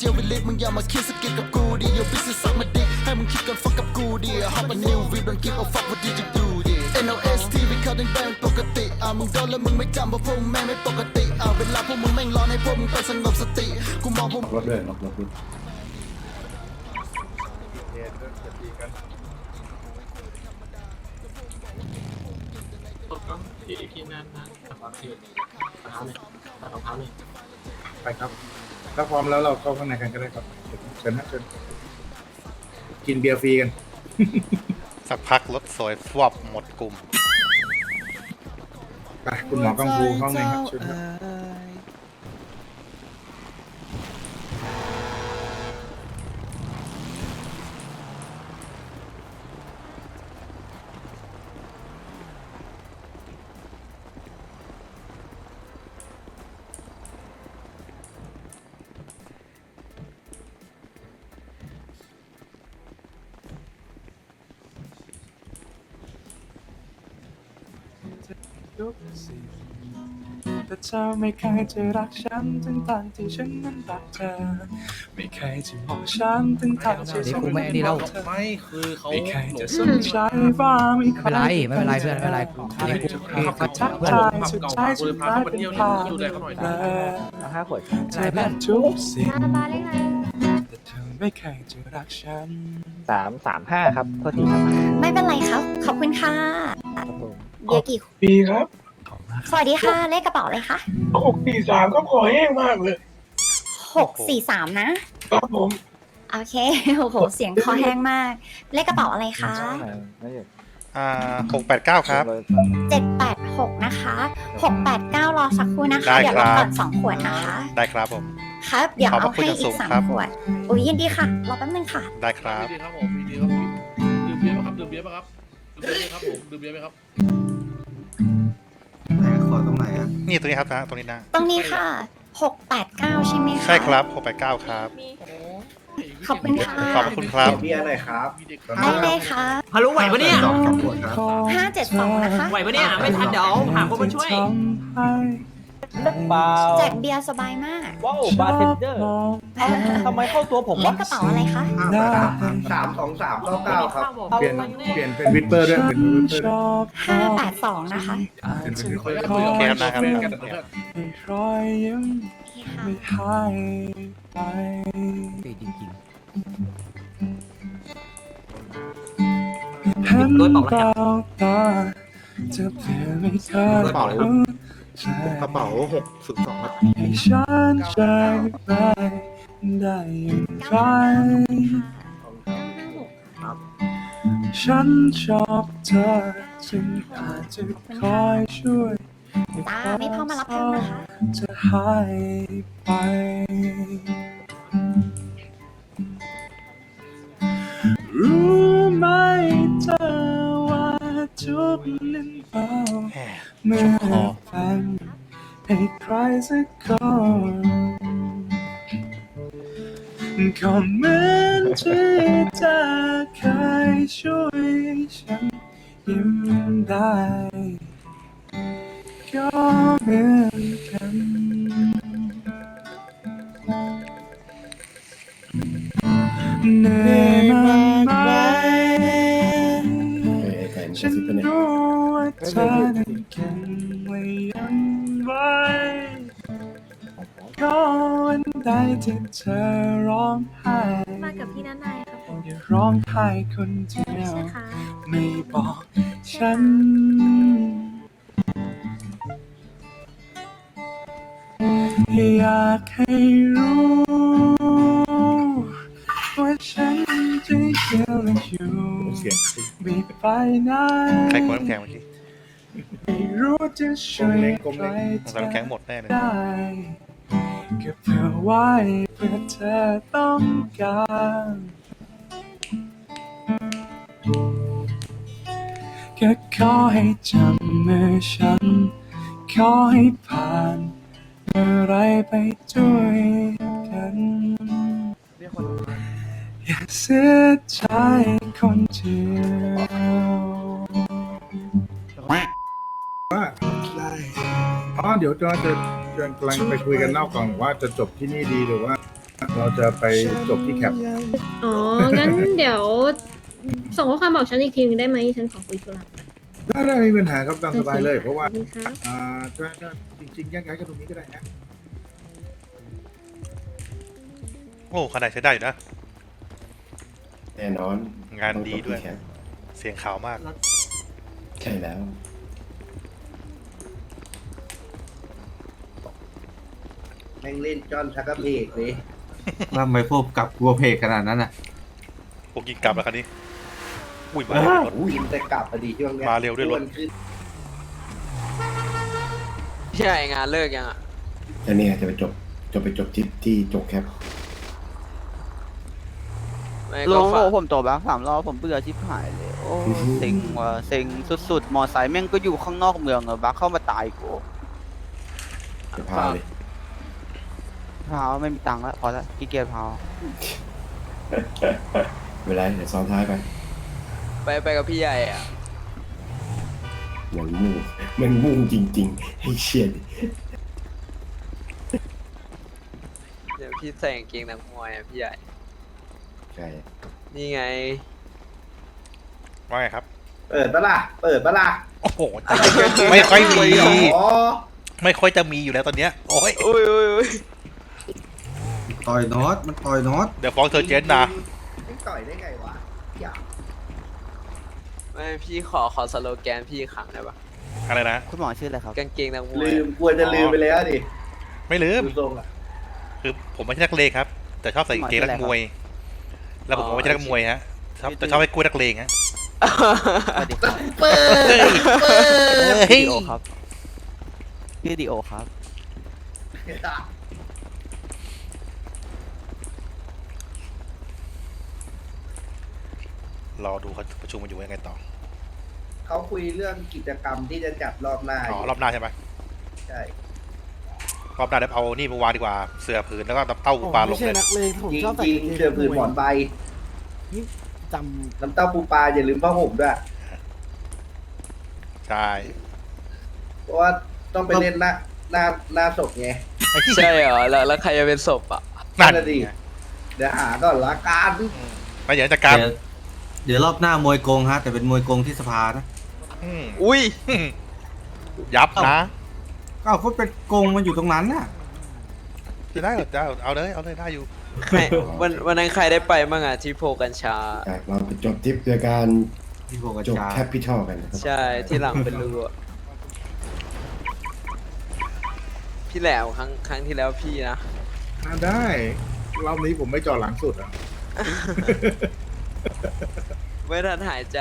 เชียลวิลิตมึงอย่ามาคิดสกิดกับกูดิ Your business สักมาดิให้มึงคิดกันฟักกับกูดิ Hop a new we don't give a fuck what did you do ดิ NOS TV เขาดังแบงปกติ อะมึงโดนแล้วมึงไม่จำเพราะพวกมึงแม่งไม่ปกติ อะเวลาพวกมึงแม่งร้อนให้พวกมึงไปสงบสติ กูมองพวก รถด้วยรถรถด้วยที่ที่นั่นนะนะครับที่รองเท้าเลยรองเท้าเลยไปครับ ถ้าพร้อมแล้วเราเข้าข้างในกันก็ได้ครับเชิญนะเชิญกินเบียร์ฟรีกัน สักพักรถสวยสวบหมดกลุ่ม ไปคุณหมอกังฟูห้องหนึ่งครับเชิญครับทุ แต่เธอไม่เคยจะรักฉันทั้งทางที่ฉันนั้นรักเธอ ไม่เคยจะมองฉันทั้งทางที่ฉันนั้นรักเธอไม่คือเขาไม่เคยจะสนใจว่ามีใครไม่เป็นไรไม่เป็นไรเพื่อนไม่เป็นไรไม่เคยจะทักทายสุดท้ายฉันกลายเป็นภาพเธอห้าขวดเธอเป็นทุกสิ่งมาเลขอะไรแต่เธอไม่เคยจะรักฉันสามสามห้าครับโทษทีครับไม่เป็นไรครับ ขอบคุณค่ะครับผมเบียร์กี่ปีครับขอบคุณมาก สวัสดีค่ะ เลขกระเป๋าเลยค่ะหกสี่สามก็ขอแห้งมากเลยหกสี่สามนะ ครับผมโอเค โอ้โห เสียงคอแห้งมาก เลขกระเป๋าอะไรคะไม่ใช่อ่าหกแปดเก้าครับ เจ็ดแปดหกนะคะหกแปดเก้ารอสักครู่นะคะ ได้เดี๋ยวครัรบอก่อนสองขวดนะคะ ได้ครับผม ครับ เดี๋ยวขอบพเอาระคุณให้อย่างสูอีกงสามครับ ขวด อุ้ยยินดีค่ะ รอแป๊บนึงค่ะ ได้ครับ ดีครับผมดีครับดื่มเบียร์ไหมครับดื่มเบียร์ไหมครับดื่มเบียร์ไหมครับผมดื่มเบียร์ไหมครับขอตรงไห นอะนี่ตรงนี้ครับนะตรงนี้นะ ตรงนี้ค่ะหกแปดเก้าใช่ไหมคะใช่ครับหกแปดเก้าครับ ขอบคุณค่ะขอบคุณครับ เบียร์หน่อยครับมีเด็กได้เลยค่ะฮัลโหลไหวปะเนี่ยสองสามขวดครับห้าเจ็ดสองนะคะ ไหวปะเนี่ย ไม่ทันเดี๋ยวหาคนมาช่วย เปล่าแจกเบียร์สบายมาก ว้าวบาร์เทนเดอร์ทำไมเข้าตัวผมเลขวะกระเป๋าอะไรคะ สามสองสามเก้าเก้าครับเอาเปลี่ยนไปเนี่ยเปลี่ยนเป็นวิปเปอร์ด้วยเป็นวิปเปอร์ด้วยห้าแปดสองนะคะเป็นเป็นวิปเปอร์โอเคครับนะครับให้รอยยิ้มโอเคค่ะไม่หายไปจริงจริงเห็นดาวตาจะเปลี่ยนไม่เคย กระเป๋าหกระเป๋าหกสุดสองครับให้ฉันใจไปได้อย่างไรฉันชอบเธอจึงอาจจะคอยช่วยให้ตาไม่เข้ามารับเพิ่มนะคะจะหายไป รู้ไหมเธอว่าทุกนั้นเบาเมื่อ สักคนก็เหมือนที่เธอเคยช่วยฉันยิ้มได้ก็เหมือนกันเหนื่อยมากไหมฉันรู้ว่าเธอนั้นเก่งและยังไหว ก็วันใดที่เธอร้องไห้มากับพี่นันนายครับผมอย่าร้องไห้คนเดียว ใช่ค่ะไม่บอกฉัน อยากให้รู้ ว่าฉันจะยังอยู่เสียงไม่ไปไหนใครกดน้ำแข็งเมื่อกี้ไม่รู้จะช่วยใครสงสัยน้ำแข็งหมดแน่ เก็เพื่อไว้เพื่อเธอต้องการแค่ขอให้จำมือฉัน ขอให้ผ่านอะไรไปด้วยกันอย่าเสียใจคนเดียวว่าได้อ๋อเดี๋ยวจะจะจะ กำลังไปคุยกันนอกกล่องว่าจะจบที่นี่ดีหรือว่า เราจะไปจบที่แคปอ๋อ งั้นเดี๋ยว ส่งข้อความบอกฉันอีกทีนึงได้ไหมฉันขอคุยธุระได้ได้ไม่มีปัญหาครับตามสบายเลย เพราะขว่าอบคุณครับอ่าถ้าถ้าจริงๆแยกย้ายกันตรงนี้ก็ได้นะโอ้ขนาดใช้ได้อยู่นะ แน่นอนงานดีด้วยต้องจบที่แคปเสียงขาวมาก ใช่แล้ว แม่งเล่นจอนชักกระเพกเลยทำไมพวกกับกลัวเพกขนาดนั้นอะ พวกยิงกลับแล้วคันนี้ อุ้ยมากินแต่กลับพอดีช่วงเนี้ยมาเร็วด้วยรถ อ้นขึ้นใช่งานเลิกยังอะแล้วเนี่ยจะไปจบจะไปจบที่ที่จบแคปไม่ลก็งฝากโอ้ผมจบแล้วสามรอบผมเบื่อชิบหายเลย โอ้เซ็งว่ะเซ็งสุดๆ มอไซค์แม่งก็อยู่ข้างนอกเมืองอะบักเข้ามาตายกูจะพาเลย พาวไม่มีตังค์แล้วพอแล้วขี้เกียจพาวเวลาเดี๋ยวซ้อนท้ายไปไปไปกับพี่ใหญ่อะเหมือนมู่เหมันมู่จริงๆให้เชียดเดี๋ยวพี่ใส่กางเกงนักมวยอะพี่ใหญ่ ใช่นี่ไง ว่าไงครับ เปิดปะล่ะ เปิดปะล่ะโอ้โหใจเย็นๆไม่ค่อยมี อ๋อไม่ค่อยจะมีอยู่แล้วตอนเนี้ย โอ้ย อุ้ยอุ้ยอุ้ย ต่อยน็อตมันต่อยน็อตเดี๋ยวฟ้องเธอเจนนะไม่ต่อยได้ไงวะอย่าไม่พี่ขอขอสโลแกนพี่อีกครั้งได้ปะอะไรนะ คุณหมอชื่ออะไรครับ กางเกงนักมวยลืมกลัวจะลืมไปแล้วดิไม่ลืมดูทรงอะคือผมไม่ใช่นักเลงครับ แต่ชอบใส่กางเกงนักมวย แล้วผมก็ไม่ใช่นักมวยฮะชอบแต่ชอบให้กู้นักเลงฮะสวัสดีครับเปิดเฮ้ยเปิดเฮ้ยดีโอครับชื่อดีโอครับ รอดูเขาประชุมกันอยู่ว่ายังไงต่อเขาคุยเรื่องกิจกรรมที่จะจัดรอบหน้าอ๋อรอบหน้าใช่ไหมใช่รอบหน้าเดี๋ยวเอานี่มาวางดีกว่าเสือผืนแล้วก็เต้าปลาลงเลยยิงยิงเชือผืนหมอนใบจำน้ำเต้าปูปลาอย่าลืมผ้าห่มด้วยใช่เพราะว่าต้องไปเล่นหน้าหน้าหน้าศพไงใช่เหรอแล้วแล้วใครจะเป็นศพอะนั่นนั่นน่ะดิไงเดี๋ยวหาก่อนละกันแล้วอย่างจากการเดี๋ยว เดี๋ยวรอบหน้ามวยโกงฮะ แต่เป็นมวยโกงที่สภานะอืมอุ้ย ยับนะอ้าวเขาเป็นโกงมันอยู่ตรงนั้นน่ะจะได้เหรอจะเอาเอาเลย เอาเลยได้อยู่ ใครวันวันนั้นใครได้ไปบ้างอะที่โพกัญชา จากเราไปจบทริปโดยการที่พวกอาจบจารแคย์ปพิทอลกันนะครับใช่ที่หลังเป็นรูอะพี่แหลมครั้งครั้งที่แล้วพี่นะ อ่าได้รอบนี้ผมไม่จอดหลังสุดอะ ไม่ทันหายใจ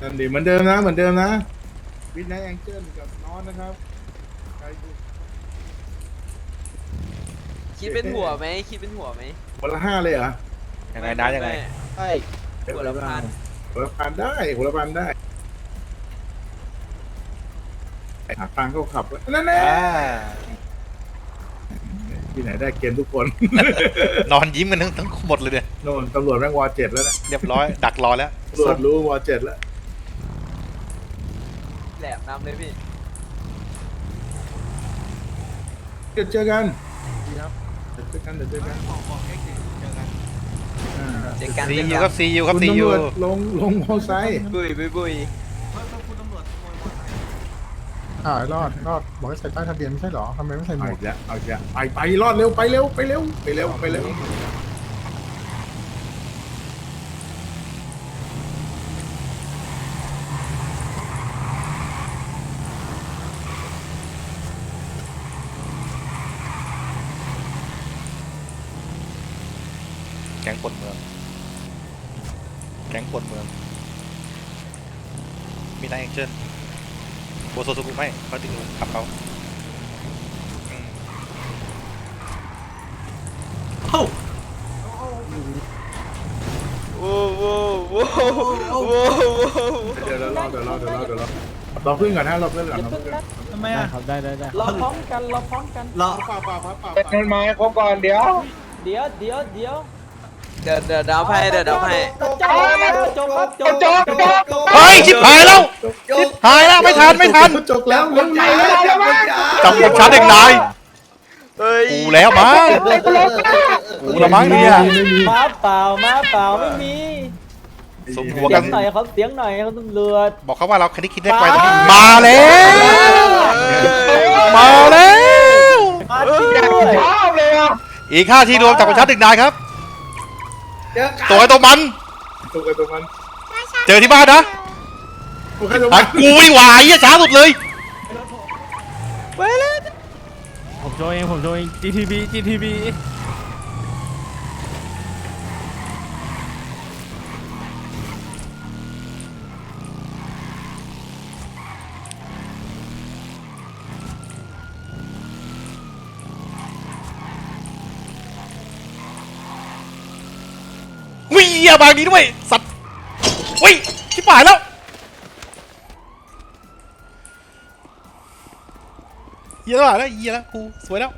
นั่นดีเหมือนเดิมนะเหมือนเดิมนะวินไนแองเจิลกับน้อนนะครับใครดูคิดเป็นหัวไหมคิดเป็นหัวไหมคนละห้าเลยเหรอยังไงนะยังไงใช่หัวละพัน หัวละพันได้หัวละพันได้หาตังค์เขาขับไว้นั่นแน่ อ่า ที่ไหนได้เกณฑ์ทุกคน นอนยิ้มกันทั้งทั้งหมดเลยเนี่ยโน่นตำรวจแม่งวอเจ็ดแล้วนะเรียบร้อย ดักรอแล้วตำรวจรู้วอเจ็ดแล้ว แหลมนำเลยพี่เดี๋ยวเจอกันเดี๋ยวเจอกันเดี๋ยวเจอกันอ่าเจอกันซีเจอยูกัครับซียูครับคุณซีตำยูรวจลงลงมอไซค์บุยบุยบุย อ่ารอดรอดบอกให้ใส่ใต้ทะเบียนไม่ใช่เหรอทำไมไม่ใส่หมเอาวอีกกแล้วเอาอีกแล้วไปไปรอดเร็วไปเร็วไปเร็วไปเร็วไปเร็วแก๊งปนเมือง แก๊งปนเมือง มีนายแองเจิล โบโซซุกุไม่เขาถึงขับเขาอืมโว้โว้โว้โว้โว้เดี๋ยวเรารอเดี๋ยวรอเดี๋ยวรอเดี๋ยวรอรอเพื่อนก่อนนะรอเพื่อนก่อนรอเพื่อนก่อนทำไมอะรอพร้อมกันรอพร้อมกันรอเปล่าเปล่าเปล่าเปล่าเงินมาให้ครบก่อนเดี๋ยว เดี๋ยวเดี๋ยวเดี๋ยว เดี๋ยวเดี๋ยวดับให้เดี๋ยวดับให้จบจบครับจบจบจบเฮ้ยชิบหายแล้วชิบหายแล้วไม่ทันไม่ทันจบแล้วมันไปแล้วจับผมช้าเด็กนายกูแล้วมั้งกูละมั้งเนี่ยมาเปล่ามาเปล่าไม่มีสมหัวกันหน่อยครับเสียงหน่อยครับตำรวจบอกเขาว่าเราคันนี้คิดได้ไกลตรงมาแล้วมาแล้วมาด้วยอีกห้าทีรวมจากประชัดหนึ่งนายครับ ตัวไอ้ตัวมัน ตัวกันตัวมันเจอที่บ้านนะตัวกันตัวอะมันกูไม่ไหวอะช้าสุดเลย ผมโจเองผมโจเอง GTB GTB วิ่งอะบางนี้ด้วย สัตว์วิ่งชิบหายแล้วเหี้ยแล้วอะแล้วเหี้ยแล้วกูสวยแล้ว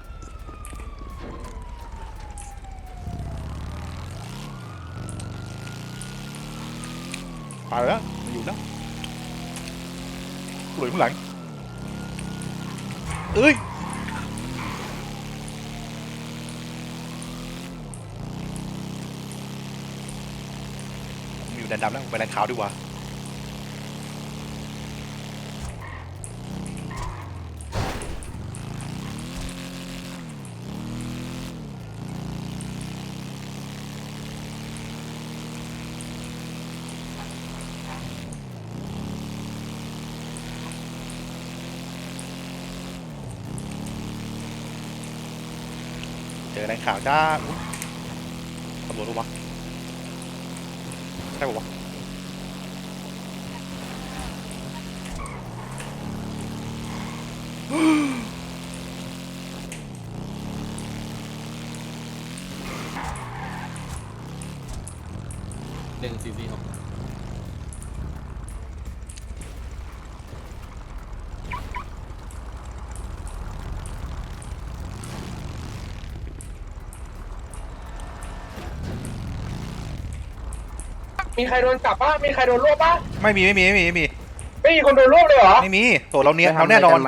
ไปแล้วมาอยู่แล้วหลุยข้างหลัง เอ้ย อยู่แดนดำแล้วไปแดนขาวดีกว่าเจอแดนขาวจ้าตำรวจรู้ปะ ใช่ปะวะหนึ่งสี่สี่หก มีใครโดนจับป่ะมีใครโดนรวบป่ะไม่มีไม่มีไม่มีไม่มีไม่มีคนโดนรวบเลยเหรอ ไม่มีตัวเราเนี้ยเราแน่นอน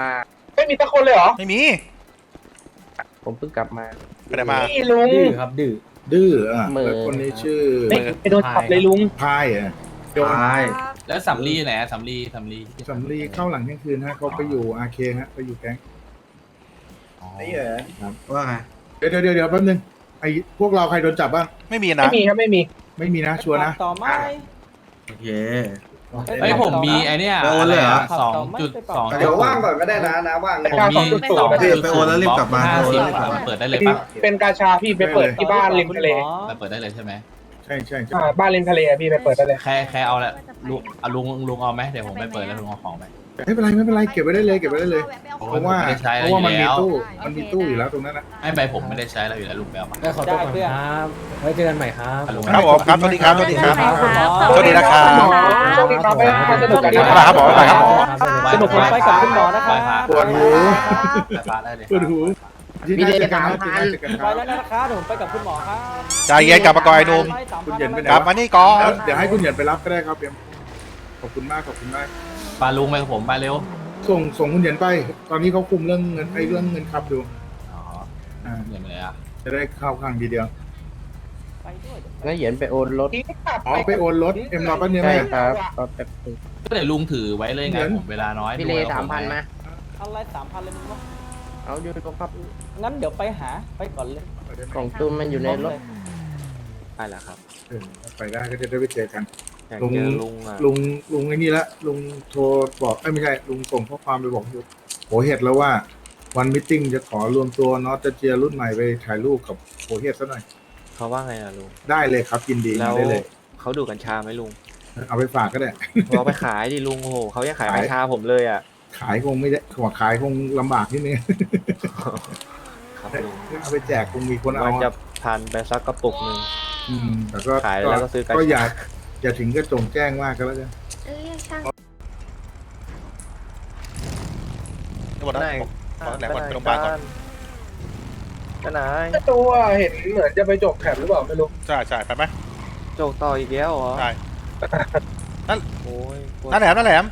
ไม่มีสักคนเลยเหรอ ไม่มีผมเพิ่งกลับมาไปไหนมา นี่ลุงดื้อครับดื้อ ดื้ออะแล้วคนนี้ชื่อไม่ไปโดนจับเลยลุง พายอะโดนแล้วสำลีไหนอะสำลีสำลีสำลีเข้าหลังเที่ยงคืนฮะเขาไปอยู่อาเคฮะไปอยู่แก๊งไอ้เหรอครับว่าไง เดี๋ยวเดี๋ยวเดี๋ยวแป๊บนึงไอ้พวกเราใครโดนจับบ้างไม่มีไม่นะมีครับไม่มี ไม่มีนะชัวร์นะ ต่อไหม โอเคไอ้ยผมมีไอเนี้ยไปโอนเลยเหรอ สองจุดสองเดี๋ยวว่างก่อนก็ได้นะนะว่างผมมีสองจุดไปโอนแล้วรีบกลับมา ห้าสิบโอนแล้วรีบกลับมาเปิดได้เลยปะเป็นกาชาพี่ไปเปิดที่บ้านริมทะเลไปเปิดได้เลยใช่ไหมใช่ใช่ใช่อ่าบ้านริมทะเลอะพี่ไปเปิดได้เลยแค่แค่เอาแหละลุงเอาลุงลุงเอาไหมเดี๋ยวผมไปเปิดแล้วลุงเอาของไป ไม่เป็นไรไม่เป็นไรเก็บไว้ได้เลยเก็บไว้ได้เลย เพราะว่าไม่ได้ใช้เพแล้วราะว่ามันอยู่มีแล้ว ตู้มันมีตู้อยู่แล้วตรงนั้นนะ ไม่ไปผมไม่ได้ใช้แล้วอยู่แล้วลุงแบลมาขอโทษครับไว้เจอกันใหม่ครับลุงครับผมครับสวัสดีครับสวัสดีครับ สวัสดีนะครับ สวัสดีครับไปสนุกกันบ๊ายบายครับผมบ๊ายบายครับผม สนุกผมไปกับคุณหมอนะครับ ปวดหู ไปพาได้เลยปวดหูที่หน้าเจอกันครับที่หน้าเจอกันคไปรับ แล้วนะครับเดี๋ยวผมไปกับคุณหมอครับใจเย็นกลับมาก่อนไอ้หนุ่ม คุณเหยินไปไหน กลับมานี่ก่อนเดี๋ยวให้คุณเหยินไปรับก็ได้ครับเอ็มขอบคุณมากขอบคุณมาก พาลุงไปกับผมไปเร็วส่งส่งคุณเหยินไป ตอนนี้เขาคุมเรื่องเงินไอ้เรื่องเงินครับดูอ๋ออ่าเงินเลยอะจะได้เข้าข้างทีเดียวไปด้วยแล้วเหยียนไปโอนรถอ๋อไปโอนรถเอ็มรอแป๊บนึงไหมครับรถแบบก็เดี๋ยวลุงถือไว้เลยไงผมเวลาน้อยพี่เลลุงอสามผพันไว้มาอะไรสามพันเลยมึงวะเอาอยู่ตรงครับงั้นเดี๋ยวไปหาไปก่อนเลยกล่องตุ้มมันอยู่ในรถ ใช่แล้วครับเออไปได้ก็จะได้ไปเจอกัน อยากลุงเจอลุงอะลุงลุงไอ้นี่ละลุงโทรบอกเอ้ยไม่ใช่ลุงส่งข้อความไปบอกอยู่โหเห็ดแล้วว่า วันมิทติ้งจะขอรวมตัวนอตเจียรุ่นใหม่ไปถ่ายรูปกับโหเห็ดซะหน่อย เขาว่าไงล่ะลุง ได้เลยครับยินดีแล้วได้เลย เขาดูกัญชาไหมลุง เอาไปฝากก็ได้เราไปขายดิลุงโอ้โหเขายังขายขายกัญชาผมเลยอะ ขายคงไม่ได้ขอขายคงลำบากนิดนึงครับลุงเอาไปแจกคงมีคนเอามันจะพันไปสักกระปุกหนึ่งอืมแต่ก็ขายแล้วก็ซื้อกัญชาก็ อย่าอย่าถึงก็จงแจ้งมากก็แล้วกันหมดแล้วขอแหลกก่อนไปโรงพยาบาลก่อนไปไหนตัวเห็นเหมือนจะไปจบแคปหรือเปล่าไม่รู้ใช่ใช่ไปไหมโจกต่ออีกแล้วเหรอใช่โอ้ยปวดนั่นแหลมนั่นแหลม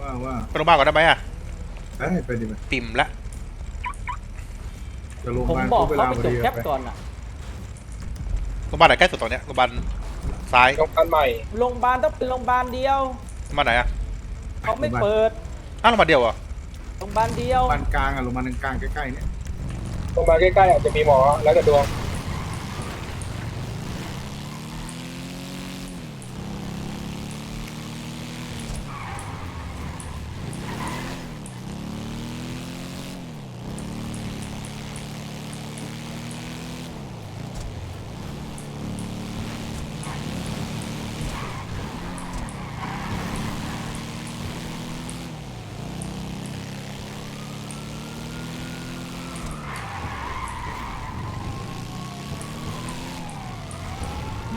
ว่าว่าไปโรงพยาบาลก่อนได้ไหมอะได้ไปดิไปปิ่มละจะลงผมมาลบอกเวเขาลาไปพอจบดีแคปก่อนอะโรงพยาบาลไหนใกล้สุดตอนเนี้ยโรงพยาบาล ซ้ายโรงพยาบาลใหม่โรงพยาบาลต้องเป็นโรงพยาบาลเดียวโรงพยาบาลไหนอะเขาไม่เปิดอ้าวโรงพยาบาลเดียวเหรอโรงพยาบาลเดียวปานกลางอะลงมาลกลางใกล้ๆเนี่ยโรงพยาบาลใกล้ๆอาจจะมีหมอแล้วแต่ดวง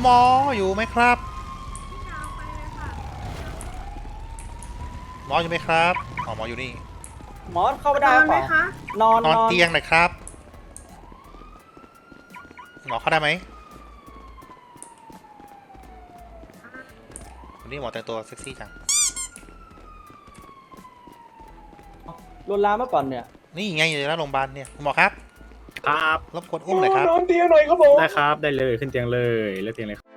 หมออยู่ไหมครับ หมออยู่ไหมครับอ๋อหมออยู่นี่ หมอเข้าได้ไหมคะนอนนอนนอนเตียงหน่อยครับ หมอเข้าได้ไหมวันนี้หมอแต่งตัวเซ็กซี่จัง ลวนลามมาก่อนเนี่ย นี่ไงอยู่ในโรงพยาบาลเนี่ย คุณหมอครับ ครับรบกวนอุ้มหน่อยครับ นอนเตียงหน่อยครับผม ได้ครับ ได้เลยขึ้นเตียงเลยเลือกเตียงเลยครับ